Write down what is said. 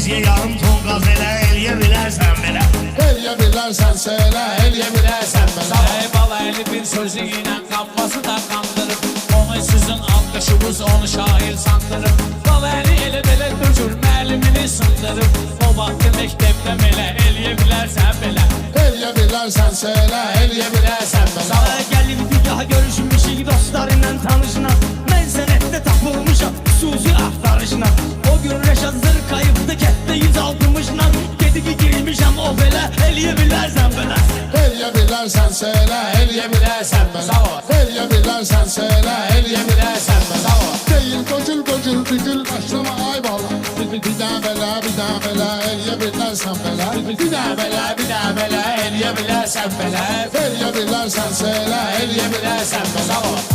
Bizye yarım ton gaz elə Eləyə bilərsən belə Elye bilərsən söylə, elye bilərsən belə Ey bala eli bir sözü ilə qapması da qandırıb Onu sizin alqışınız onu şair sandırıb Bala eli elə belə döcür müəllimini sındırıb O vaxtı məktəbdə belə eləyə bilərsən belə Elye bilərsən söylə, elye bilərsən belə Sana gelip bir daha görüşmüşük dostlarıyla tanışına Ben senette bela Eliye bilərsən belə Elye bilərsən söylə, elye bilərsən belə Elye bilərsən söylə, elye bilərsən belə Değil gocul gocul bügül başlama ay bala. Bir daha belə, bir daha belə, elye bilərsən belə Bir daha belə, bir daha belə, elye bilərsən belə Elye bilərsən söylə, elye bilərsən belə